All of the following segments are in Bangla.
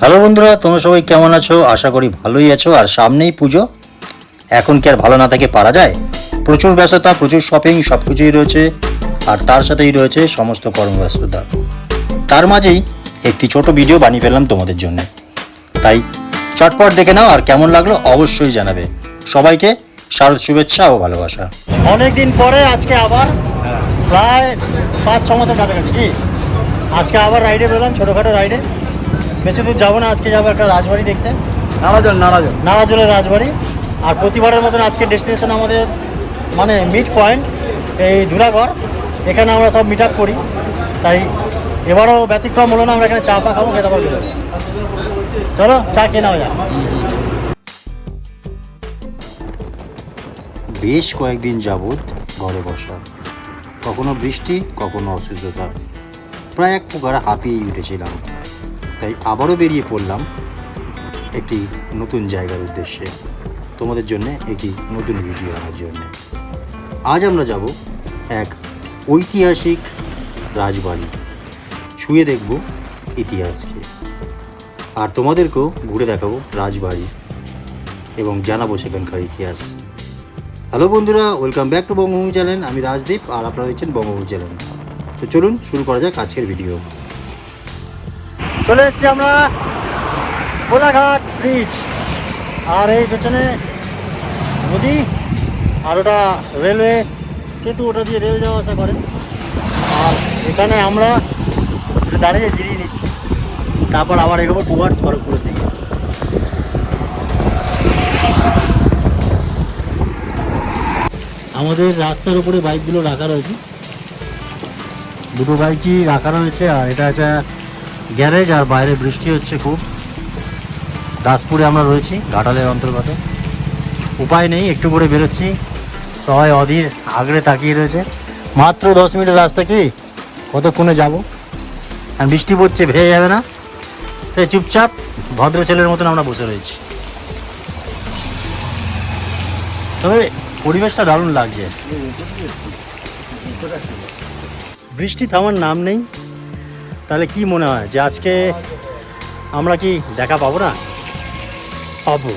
হ্যালো বন্ধুরা তোমরা সবাই কেমন আছো? আশা করি ভালোই আছো। আর সামনেই পুজো। এখন কি আর ভালো না থাকে পারা যায়? প্রচুর ব্যস্ততা প্রচুর শপিং সব কিছুই রয়েছে। আর তার সাথেই রয়েছে সমস্ত কর্মব্যস্ততা। তার মাঝেই একটি ছোট ভিডিও বানিয়ে ফেললাম তোমাদের জন্য। তাই চটপট দেখে নাও আর কেমন লাগল অবশ্যই জানাবে। সবাইকে শারদ শুভেচ্ছা ও ভালোবাসা। অনেকদিন পরে আজকে আবার প্রায় পাঁচ ছ মাসের কাছাকাছি কি? আজকে আবার রাইডে বেরোলাম ছোটোখাটো রাইডে বেশি দূর যাব না আজকে যাব একটা রাজবাড়ি দেখতে। নারাজন নারাজন নারাজলের রাজবাড়ি। আর প্রতিবারের মতন আজকে ডেস্টিনেশন আমাদের মানে মিড পয়েন্ট এই ধুলাগড় এখানে আমরা সব মিট আপ করি। তাই এবারও ব্যতিক্রম হলো না আমরা এখানে চা পা খাব খেতে পারব। চলো চা খেয়ে নেওয়া যাক। বেশ কয়েকদিন যাবৎ ঘরে বসা। কখনো বৃষ্টি কখনো অসুস্থতা। প্রায় এক প্রকার হাঁপিয়েই উঠেছিলাম। তাই আবারও বেরিয়ে পড়লাম একটি নতুন জায়গার উদ্দেশ্যে। তোমাদের জন্য একটি নতুন ভিডিও আনার জন্য। আজ আমরা যাব এক ঐতিহাসিক রাজবাড়ি। ছুঁয়ে দেখব ইতিহাসকে। আর তোমাদেরকেও ঘুরে দেখাবো রাজবাড়ি এবং জানাব সেখানকার ইতিহাস। হ্যালো বন্ধুরা, welcome back to Bangabhumi channel. আমি রাজদীপ আর আপনারা হচ্ছেন বঙ্গভূমি চ্যানেল। তো চলুন শুরু করা যাক আজকের ভিডিও। চলে এসেছি আমরা কোলাঘাট ব্রিজ আর এই পেছনে নদী আর ওটা রেলওয়ে সেতু ওটা দিয়ে রেল যাওয়া আসা করে আর এখানে আমরা দাঁড়িয়ে জিরিয়ে নিচ্ছি। তারপর আবার এগোবো টুয়ার্ডস খড়গপুরের দিকে। আমাদের রাস্তার উপরে বাইকগুলো রাখা রয়েছে। দুটো বাইকই রাখা রয়েছে আর এটা আছে গ্যারেজ আর বাইরে বৃষ্টি হচ্ছে খুব। দাসপুরে আমরা রয়েছি, ঘাটালের অন্তর্গত। উপায় নেই, একটু করে বেরোচ্ছি। সবাই অধীর, আগড়ে তাকিয়ে রয়েছে। মাত্র দশ মিনিটের রাস্তা কি? কতক্ষণে যাব? আর বৃষ্টি পড়ছে ভেয়ে যাবে না। তাই চুপচাপ, ভদ্র ছেলের মতন আমরা বসে রয়েছি। তবে পরিবেশটা দারুণ লাগছে। বৃষ্টি থামার নাম নেই। তাহলে কি মনে হয় যে আজকে আমরা কি দেখা পাবো না? পাবো।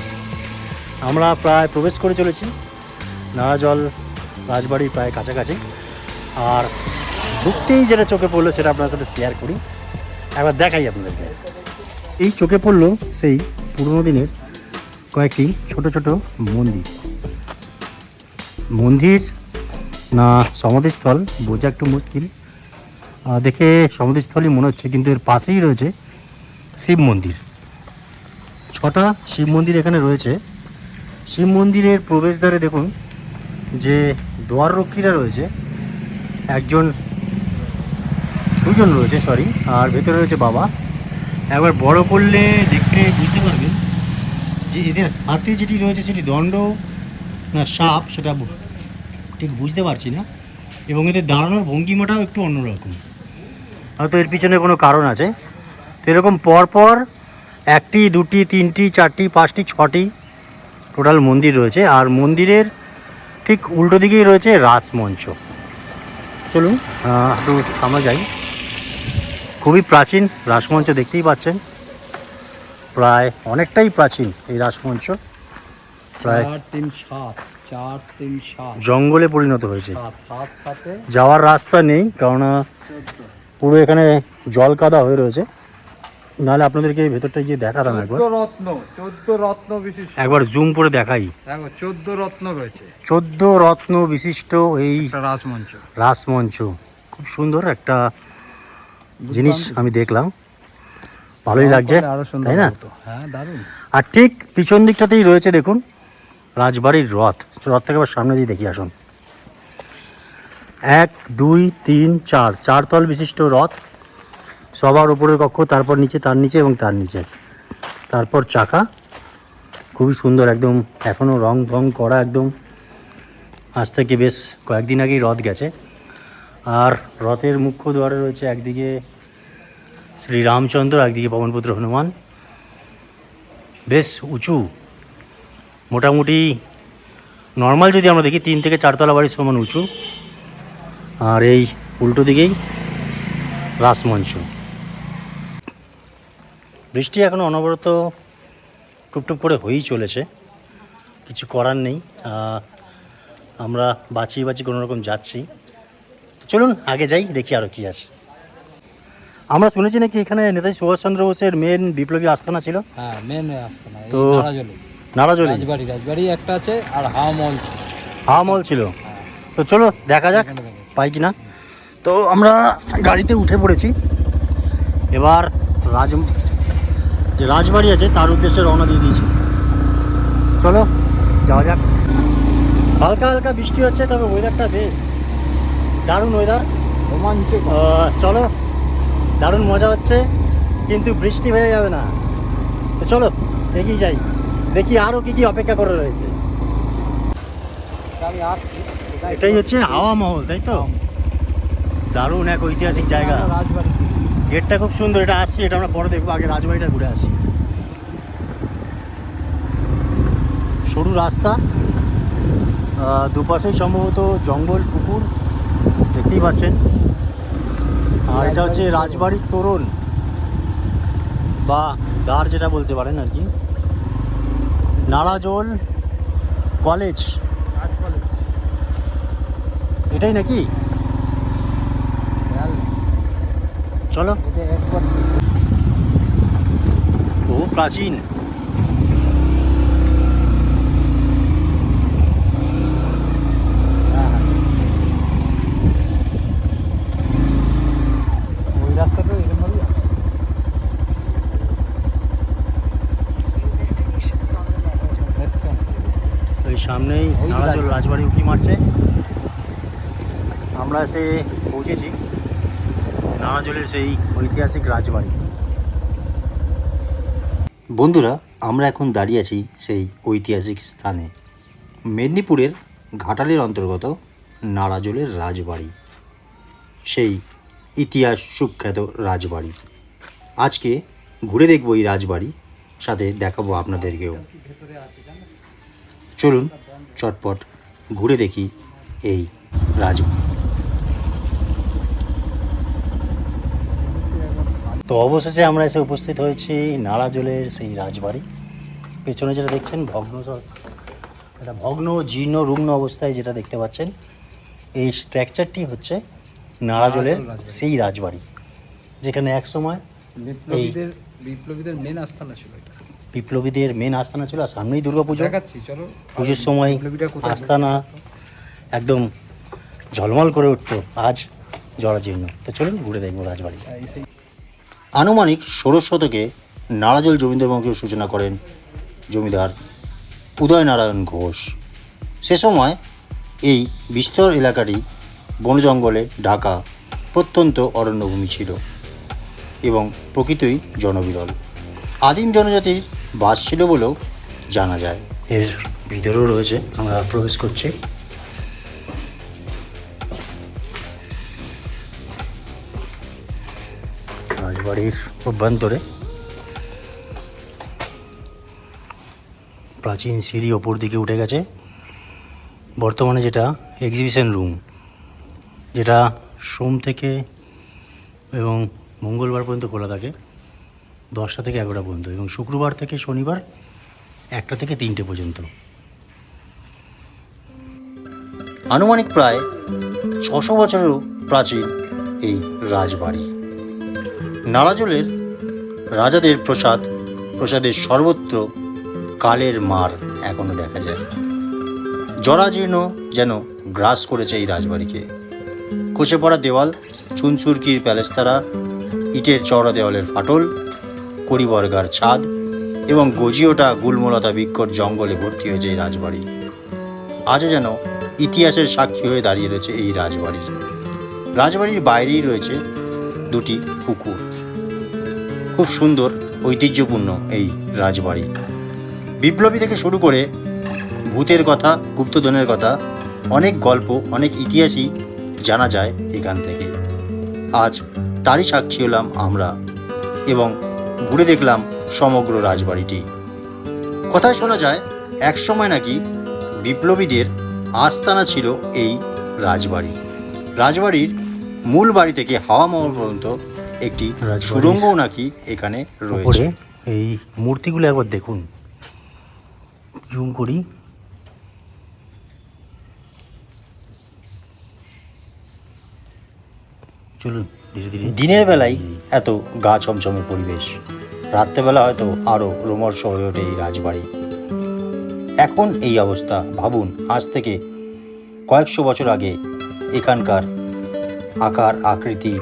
আমরা প্রায় প্রবেশ করে চলেছি। নারাজল রাজবাড়ি প্রায় কাছাকাছি। আর ঢুকতেই যেটা চোখে পড়ল সেটা আপনার সাথে শেয়ার করি। একবার দেখাই আপনাদেরকে। এই চোখে পড়ল সেই পুরনো দিনের কয়েকটি ছোট ছোট মন্দির। মন্দির না সমাধিস্থল বোঝা একটু মুশকিল। দেখে সমাধিস্থলই মনে হচ্ছে, কিন্তু এর পাশেই রয়েছে শিব মন্দির। ছটা শিব মন্দির এখানে রয়েছে। শিব মন্দিরের প্রবেশদ্বারে দেখুন যে দ্বাররক্ষীরা রয়েছে, একজন দুজন রয়েছে সরি আর ভেতরে রয়েছে বাবা। একবার বড় করলে দেখতে বুঝতে পারবেন যে এদের হাতে যেটি রয়েছে সেটি দণ্ড না সাপ, সেটা ঠিক বুঝতে পারছি না। এবং এদের দাঁড়ানোর ভঙ্গিমাটাও একটু অন্যরকম। হয়তো এর পিছনে কোনো কারণ আছে। তো এরকম পরপর একটি দুটি তিনটি চারটি পাঁচটি ছটি টোটাল মন্দির রয়েছে। আর মন্দিরের ঠিক উল্টো দিকেই রয়েছে রাসমঞ্চ চলুন একটু সামনে যাই। খুবই প্রাচীন রাসমঞ্চ দেখতেই পাচ্ছেন। প্রায় অনেকটাই প্রাচীন এই রাসমঞ্চ প্রায় তিন সাত চার তিন সাত। জঙ্গলে পরিণত হয়েছে। যাওয়ার রাস্তা নেই কেননা পুরো এখানে জল কাদা হয়ে রয়েছে। নাহলে আপনাদেরকে এই ভেতরটা গিয়ে দেখাতাম একবার। রত্ন চোদ্দ রত্ন বিশিষ্ট। একবার জুম করে দেখাই। দেখো চোদ্দ রত্ন রয়েছে। চোদ্দ রত্ন বিশিষ্ট এই একটা রাজমঞ্চ রাসমঞ্চ। খুব সুন্দর একটা জিনিস আমি দেখলাম। ভালোই লাগছে তাই না? হ্যাঁ আর ঠিক পিছন দিকটাতেই রয়েছে দেখুন রাজবাড়ির রথ। রথ থেকে আবার সামনে দিয়ে দেখি আসুন। এক, দুই, তিন, চার। চার তল বিশিষ্ট রথ। সবার উপরের কক্ষ, তারপর নিচে, তার নিচে এবং তার নিচে। তারপর চাকা। খুবই সুন্দর একদম এখনও রং রং করা একদম। আজ থেকে বেশ কয়েকদিন আগেই রথ গেছে। আর রথের মুখ্য দ্বারে রয়েছে একদিকে শ্রী রামচন্দ্র, একদিকে পবনপুত্র হনুমান। বেশ উঁচু। মোটামুটি নর্মাল যদি আমরা দেখি, তিন থেকে চারতলা বাড়ির সমান উঁচু। আর এই উল্টো দিকেই রাসমঞ্চ। বৃষ্টি এখন অনবরত টুপটুপ করে হয়েই চলেছে। কিছু করার নেই। আমরা বাঁচিয়ে বাঁচিয়ে কোনো রকম যাচ্ছি। চলুন আগে যাই দেখি আরও কী আছে। আমরা শুনেছি নাকি এখানে নেতাজি সুভাষচন্দ্র বোসের মেন বিপ্লবী আস্থানা ছিল। হ্যাঁ মেন আসতো না এই তো- নারাজলে। রাজবাড়ি রাজবাড়ি একটা আছে আর হাওয়া মল হাওয়া মল ছিল তো চলো দেখা যাক। পাই কি না তো আমরা গাড়িতে উঠে পড়েছি। এবার রাজ যে রাজবাড়ি আছে, তার উদ্দেশ্যে রওনা দিয়ে দিয়েছি। চলো, যাওয়া যাক। হালকা হালকা বৃষ্টি হচ্ছে, তবে ওয়েদারটা বেশ। দারুণ ওয়েদার রোমাঞ্চ চলো, দারুণ মজা হচ্ছে, কিন্তু বৃষ্টি হয়ে যাবে না। তো চলো, এগিয়ে যাই। দেখি আরও কি কি অপেক্ষা করে রয়েছে। আমি আসছি। এটাই হচ্ছে হাওয়া মহল, তাই তো? দারুণ এক ঐতিহাসিক জায়গা। গেটটা খুব সুন্দর, এটা আসছি, এটা আমরা পরে দেখব, আগে রাজবাড়িটা ঘুরে আসি। সরু রাস্তা দুপাশেই সম্ভবত জঙ্গল, পুকুর, দেখতেই পাচ্ছেন। আর এটা হচ্ছে রাজবাড়ির তোরণ, বা দ্বার যেটা বলতে পারেন আর কি। নারাজোল কলেজ। এটাই নাকি? চলো। বহু প্রাচীন। হ্যাঁ, হ্যাঁ। সামনেই নারাজল। রাজবাড়ি উঁকি মারছে। আমরা এসে পৌঁছেছি। নারাজলের সেই ঐতিহাসিক রাজবাড়ি। বন্ধুরা, আমরা এখন দাঁড়িয়ে আছি সেই ঐতিহাসিক স্থানে। মেদিনীপুরের ঘাটালের অন্তর্গত নারাজলের রাজবাড়ি। সেই ইতিহাস সুখ্যাত রাজবাড়ি। আজকে ঘুরে দেখব এই রাজবাড়ি, সাথে দেখাবো আপনাদেরকেও। চলুন চটপট ঘুরে দেখি এই রাজ তো অবশেষে আমরা এসে উপস্থিত হয়েছি নারাজলের সেই রাজবাড়ি। পেছনে যেটা দেখছেন ভগ্ন এটা ভগ্ন জীর্ণ রুগ্ন অবস্থায় যেটা দেখতে পাচ্ছেন এই স্ট্রাকচারটি হচ্ছে নারাজল সেই রাজবাড়ি যেখানে এক সময় বিপ্লবীদের বিপ্লবীদের মেন আস্থানা ছিল এটা। বিপ্লবীদের মেন আস্থানা ছিল আর সামনেই দুর্গাপুজো। দেখাচ্ছি চলো। পুজোর সময় আস্তানা একদম ঝলমল করে উঠতো আজ জরাজীর্ণ। তো চলুন ঘুরে দেখব রাজবাড়ি। আনুমানিক ষোড়শ শতকে নারাজল জমিদার বংশের সূচনা করেন জমিদার উদয়নারায়ণ ঘোষ। সে সময় এই বিস্তর এলাকাটি বন জঙ্গলে ঢাকা প্রত্যন্ত অরণ্যভূমি ছিল এবং প্রকৃতই জনবিরল। আদিম জনজাতির বাস ছিল বলেও জানা যায়। এর ভিতরেও রয়েছে, আমরা প্রবেশ করছি। রাজবাড়ির অভ্যন্তরে। প্রাচীন সিঁড়ি ওপর দিকে উঠে গেছে। বর্তমানে যেটা এক্সিবিশন রুম যেটা সোম থেকে এবং মঙ্গলবার পর্যন্ত খোলা থাকে, দশটা থেকে এগারোটা পর্যন্ত এবং শুক্রবার থেকে শনিবার একটা থেকে তিনটে পর্যন্ত। আনুমানিক প্রায় ছশো বছরেরও প্রাচীন এই রাজবাড়ি। নারাজলের রাজাদের প্রসাদ, প্রসাদের সর্বত্র কালের মার এখনও দেখা যায়। জরাজীর্ণ যেন গ্রাস করেছে এই রাজবাড়িকে। খসে পড়া দেওয়াল, চুনচুরকির প্যালেস্তারা, ইটের চওড়া দেওয়ালের ফাটল, করিবর্গার ছাদ এবং গজিওটা গুলমলতা বিক্ষর জঙ্গলে ভর্তি হয়েছে এই রাজবাড়ি। আজও যেন ইতিহাসের সাক্ষী হয়ে দাঁড়িয়ে রয়েছে এই রাজবাড়ি। রাজবাড়ির বাইরেই রয়েছে দুটি পুকুর। খুব সুন্দর, ঐতিহ্যপূর্ণ এই রাজবাড়ি। বিপ্লবী থেকে শুরু করে ভূতের কথা, গুপ্তধনের কথা, অনেক গল্প, অনেক ইতিহাসই জানা যায় এখান থেকে। আজ তারই সাক্ষী হলাম আমরা এবং ঘুরে দেখলাম সমগ্র রাজবাড়িটি। কথায় শোনা যায়, এক সময় নাকি বিপ্লবীদের আস্তানা ছিল এই রাজবাড়ি। রাজবাড়ির মূল বাড়ি থেকে হাওয়া মহল পর্যন্ত একটি সুড়ঙ্গও নাকি এখানে রয়েছে। এই মূর্তিগুলো একবার দেখুন। জুম করি। চলুন দিনের বেলায় এত গা ছমছমে পরিবেশ। রাত্রেবেলা হয়তো আরও রোমর্ষ হয়ে ওঠে এই রাজবাড়ি। এখন এই অবস্থা ভাবুন আজ থেকে কয়েকশো বছর আগে এখানকার আকার আকৃতি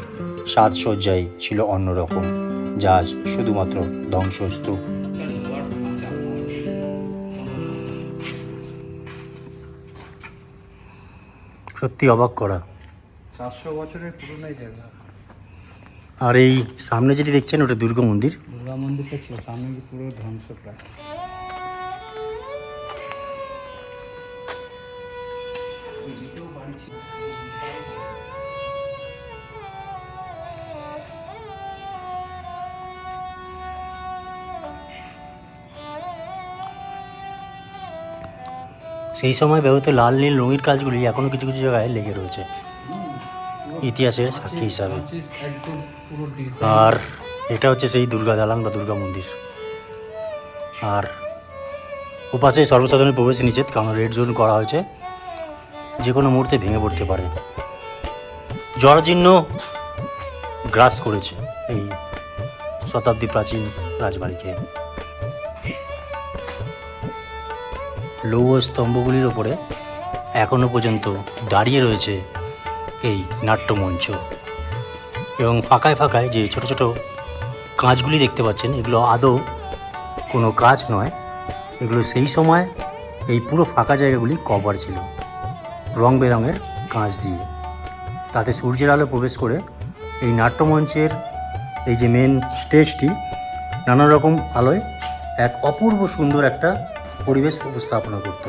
সাজসজ্জাই ছিল অন্যরকম যা আজ শুধুমাত্র ধ্বংসস্তূপ। সত্যি অবাক করা। চারশো বছরের পুরনো জায়গা। আর এই সামনে যেটি দেখছেন ওটা দুর্গা মন্দির। দুর্গা মন্দিরটা ছিল সামনে পুরো ধ্বংস প্রায়। সেই সময় ব্যবহৃত লাল, নীল, রঙিন কাজগুলি এখনও কিছু কিছু জায়গায় লেগে রয়েছে। ইতিহাসের সাক্ষী হিসাবে। আর এটা হচ্ছে সেই দুর্গা দালান বা দুর্গা মন্দির। আর ওপাশে সর্বসাধারণের প্রবেশ নিষেধ, কারণ রেড জোন করা হয়েছে। যে কোনো মুহূর্তে ভেঙে পড়তে পারে। জরাজীর্ণ গ্রাস করেছে এই শতাব্দী প্রাচীন রাজবাড়িকে। লৌহ স্তম্ভগুলির ওপরে এখনও পর্যন্ত দাঁড়িয়ে রয়েছে এই নাট্যমঞ্চ। এবং ফাঁকায় ফাঁকায় যে ছোট ছোট কাঁচগুলি দেখতে পাচ্ছেন, এগুলো আদৌ কোনো কাজ নয়। এগুলো সেই সময় এই পুরো ফাঁকা জায়গাগুলি কভার ছিল, রং বেরঙের কাঁচ দিয়ে। তাতে সূর্যের আলো প্রবেশ করে এই নাট্যমঞ্চের এই যে মেন স্টেজটি নানা রকম আলোয় এক অপূর্ব সুন্দর একটা পরিবেশ উপস্থাপনা করত।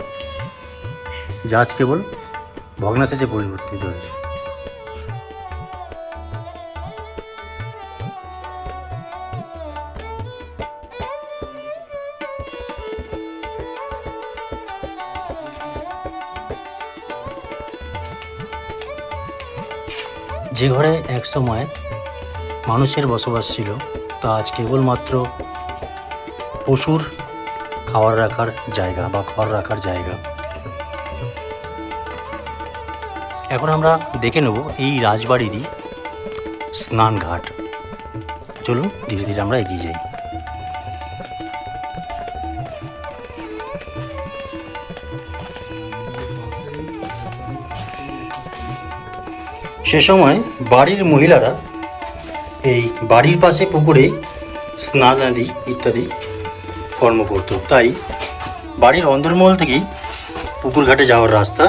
যা আজ কেবল ভগ্নাশেষে পরিবর্তিত হয়েছে। যে ঘরে এক সময় মানুষের বসবাস ছিল, তা আজ কেবলমাত্র পশুর খাবার রাখার জায়গা বা ঘর রাখার জায়গা। এখন আমরা দেখে নেব এই রাজবাড়িরই স্নানঘাট। চলুন, ধীরে ধীরে আমরা এগিয়ে যাই। সে সময় বাড়ির মহিলারা এই বাড়ির পাশে পুকুরে স্নান আদি ইত্যাদি কর্ম করত। তাই বাড়ির অন্দরমহল থেকেই পুকুর ঘাটে যাওয়ার রাস্তা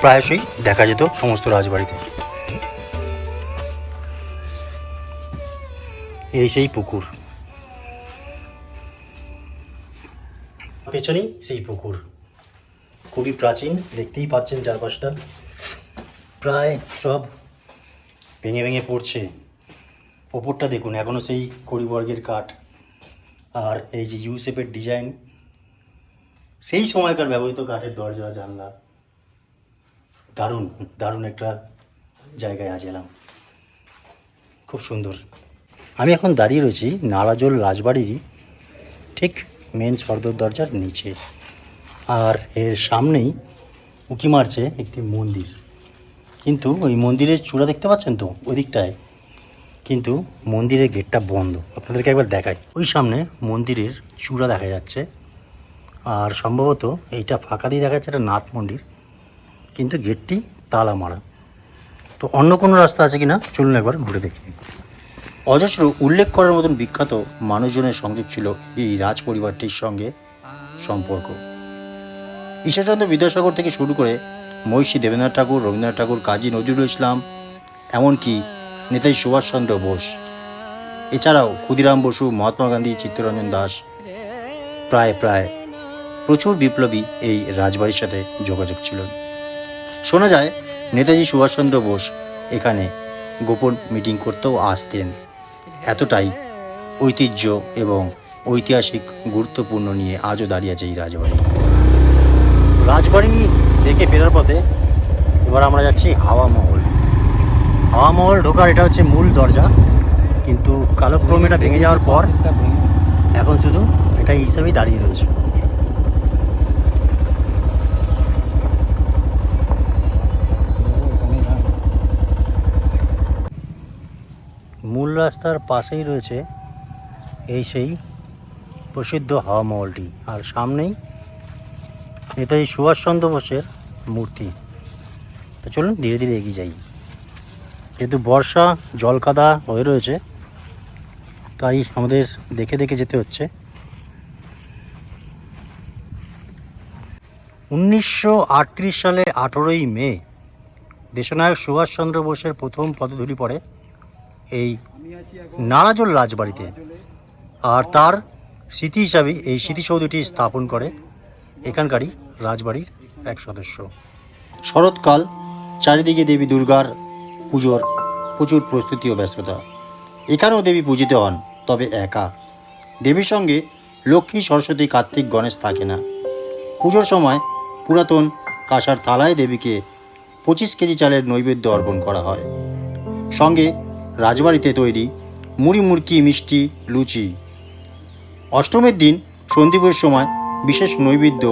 প্রায়শই দেখা যেত সমস্ত রাজবাড়িতে। এই সেই পুকুর। পেছনেই সেই পুকুর। খুবই প্রাচীন, দেখতেই পাচ্ছেন চারপাশটা। প্রায় সব ভেঙে ভেঙে পড়ছে। ওপরটা দেখুন এখনও সেই কড়িবর্গের কাঠ। আর এই যে ইউ শেপের ডিজাইন সেই সময়কার ব্যবহৃত কাঠের দরজা, জানলা, দারুণ দারুণ একটা জায়গায় আজ এলাম। খুব সুন্দর। আমি এখন দাঁড়িয়ে রয়েছি নারাজল রাজবাড়িরই, ঠিক মেন সর্দর দরজার নিচে। আর এর সামনেই উকি মারছে একটি মন্দির। কিন্তু ওই মন্দিরের চূড়া দেখতে পাচ্ছেন তো? ওই দিকটায় কিন্তু মন্দিরের গেটটা বন্ধ। আপনাদেরকে একবার দেখাই। ওই সামনে মন্দিরের চূড়া দেখা যাচ্ছে। আর সম্ভবত এইটা ফাঁকা দিয়ে দেখা যাচ্ছে একটা নাথ মন্দির। কিন্তু গেটটি তালা মারা। তো অন্য কোনো রাস্তা আছে কি না চলুন একবার ঘুরে দেখি। অজস্র উল্লেখ করার মতন বিখ্যাত মানুষজনের সংযোগ ছিল এই রাজ পরিবারটির সঙ্গে সম্পর্ক। ঈশ্বরচন্দ্র বিদ্যাসাগর থেকে শুরু করে মহিষী দেবেন্দ্রনাথ ঠাকুর, রবীন্দ্রনাথ ঠাকুর, কাজী নজরুল ইসলাম, এমনকি নেতাজি সুভাষচন্দ্র বোস। এছাড়াও ক্ষুদিরাম বসু, মহাত্মা গান্ধী, চিত্তরঞ্জন দাস প্রায় প্রায় প্রচুর বিপ্লবী এই রাজবাড়ির সাথে যোগাযোগ ছিল। শোনা যায়, নেতাজি সুভাষচন্দ্র বোস এখানে গোপন মিটিং করতেও আসতেন। এতটাই ঐতিহ্য এবং ঐতিহাসিক গুরুত্বপূর্ণ নিয়ে আজও দাঁড়িয়ে আছে এই রাজবাড়ি। রাজবাড়ি দেখে ফেরার পথে এবার আমরা যাচ্ছি হাওয়া মহল। হাওয়া মহল ঢোকার এটা হচ্ছে মূল দরজা, কিন্তু কালক্রমে এটা ভেঙে যাওয়ার পর এখন শুধু এটা হিসাবেই দাঁড়িয়ে রয়েছে। মূল রাস্তার পাশেই রয়েছে এই সেই প্রসিদ্ধ হাওয়া মহলটি, আর সামনেই নেতাজি সুভাষচন্দ্র বোসের মূর্তি। তো চলুন ধীরে ধীরে এগিয়ে যাই। যেহেতু বর্ষা জলকাদা হয়ে রয়েছে, তাই আমাদের দেখে দেখে যেতে হচ্ছে। উনিশশো আটত্রিশ সালে আঠেরোই মে, দেশনায়ক সুভাষচন্দ্র বোসের প্রথম পদধূলি পড়ে এই নারাজল রাজবাড়িতে। আর তার স্মৃতি হিসাবে এই স্মৃতিসৌধটি স্থাপন করে এখানকারই রাজবাড়ির এক সদস্য। শরৎকাল, চারিদিকে দেবী দুর্গার পুজোর, প্রচুর প্রস্তুতি ও ব্যস্ততা। এখানেও দেবী পূজিত হন, তবে একা। দেবীর সঙ্গে লক্ষ্মী, সরস্বতী, কার্তিক, গণেশ থাকে না। পুজোর সময় পুরাতন কাঁসার থালায় দেবীকে পঁচিশ কেজি চালের নৈবেদ্য অর্পণ করা হয়। সঙ্গে রাজবাড়িতে তৈরি মুড়ি, মুড়কি, মিষ্টি, লুচি। অষ্টমীর দিন সন্দীপের সময় বিশেষ নৈবেদ্য,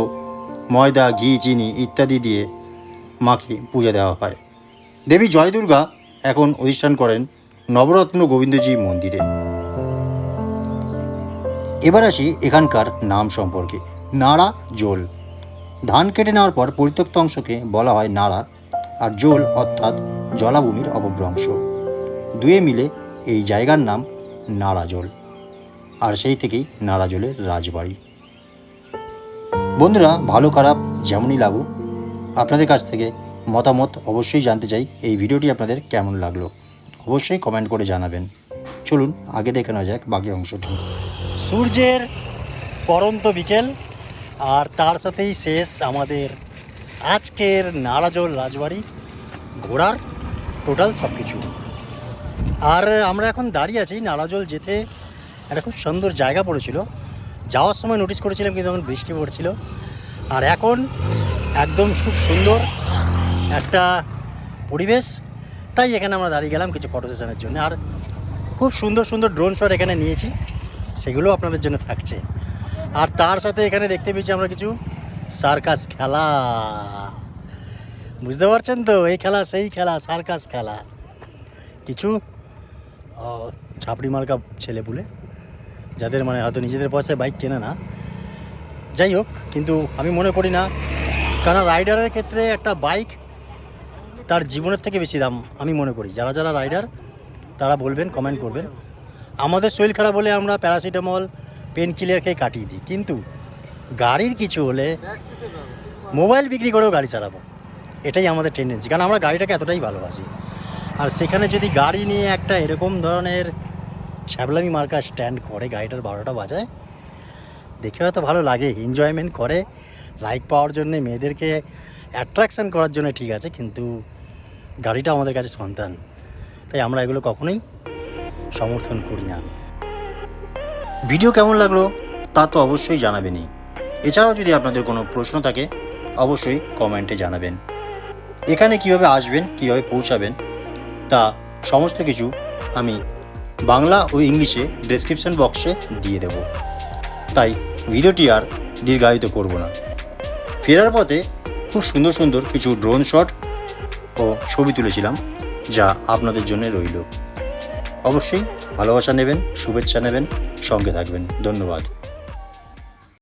ময়দা, ঘি, চিনি ইত্যাদি দিয়ে মাকে পূজা দেওয়া হয়। দেবী জয় দুর্গা এখন অধিষ্ঠান করেন নবরত্ন গোবিন্দজি মন্দিরে। এবার আসি এখানকার নাম সম্পর্কে, নাড়া জোল। ধান কেটে নেওয়ার পর পরিত্যক্ত অংশকে বলা হয় নাড়া, আর জোল অর্থাৎ জলাভূমির অপভ্রংশ। দুয়ে মিলে এই জায়গার নাম নাড়াজোল আর সেই থেকেই নাড়াজোলের রাজবাড়ি। বন্ধুরা, ভালো খারাপ যেমনই লাগুক, আপনাদের কাছ থেকে মতামত অবশ্যই জানতে চাই এই ভিডিওটি আপনাদের কেমন লাগল? অবশ্যই কমেন্ট করে জানাবেন। চলুন, আগে দেখে নেওয়া যাক বাকি অংশটি। সূর্যের পরন্ত বিকেল, আর তার সাথেই শেষ আমাদের আজকের নারাজল রাজবাড়ি ঘোরার টোটাল সব কিছু আর আমরা এখন দাঁড়িয়ে আছি নারাজল যেতে। একটা খুব সুন্দর জায়গা পড়েছিল। যাওয়ার সময় নোটিস করেছিলাম কিন্তু এখন বৃষ্টি পড়ছিল। আর এখন একদম খুব সুন্দর একটা পরিবেশ, তাই এখানে আমরা দাঁড়িয়ে গেলাম কিছু ফটো সেশনের জন্য। আর খুব সুন্দর সুন্দর ড্রোন শট এখানে নিয়েছি, সেগুলো আপনাদের জন্য থাকছে। আর তার সাথে এখানে দেখতে পেয়েছি আমরা কিছু সার্কাস খেলা। বুঝতে পারছেন তো? এই খেলা সেই খেলা সার্কাস খেলা। কিছু ছাপড়ি মার্কা ছেলে পুলে, যাদের মানে হয়তো নিজেদের পয়সায় বাইক কেনে না। যাই হোক, কিন্তু আমি মনে করি না কারণ রাইডারের ক্ষেত্রে একটা বাইক তার জীবনের থেকে বেশি দাম আমি মনে করি। যারা যারা রাইডার, তারা বলবেন কমেন্ট করবেন। আমাদের শরীর খারাপ হলে আমরা প্যারাসিটামল পেন খেয়ে কাটিয়ে দিই। কিন্তু গাড়ির কিছু হলে মোবাইল বিক্রি করেও গাড়ি চালাবো। এটাই আমাদের টেন্ডেন্সি কারণ আমরা গাড়িটাকে এতটাই ভালোবাসি। আর সেখানে যদি গাড়ি নিয়ে একটা এরকম ধরনের ছ্যাবলামি মার্কা স্ট্যান্ড করে, গাড়িটার বারোটা বাজায়, দেখে হয়তো ভালো লাগে। এনজয়মেন্ট করে। লাইক পাওয়ার জন্য মেয়েদেরকে অ্যাট্রাকশান করার জন্য ঠিক আছে, কিন্তু গাড়িটা আমাদের কাছে সন্তান। তাই আমরা এগুলো কখনোই সমর্থন করি না। ভিডিও কেমন লাগল তা তো অবশ্যই জানাবেনই। এছাড়াও যদি আপনাদের কোনো প্রশ্ন থাকে, অবশ্যই কমেন্টে জানাবেন। এখানে কীভাবে আসবেন, কীভাবে পৌঁছাবেন, তা সমস্ত কিছু আমি বাংলা ও ইংলিশে ডেসক্রিপশন বক্সে দিয়ে দেব। তাই ভিডিওটি আর দীর্ঘায়িত করব না। ফেরার পথে খুব সুন্দর সুন্দর কিছু ড্রোন শট ও ছবি তুলেছিলাম, যা আপনাদের জন্য রইল। অবশ্যই ভালোবাসা নেবেন, শুভেচ্ছা নেবেন, সঙ্গে থাকবেন। ধন্যবাদ।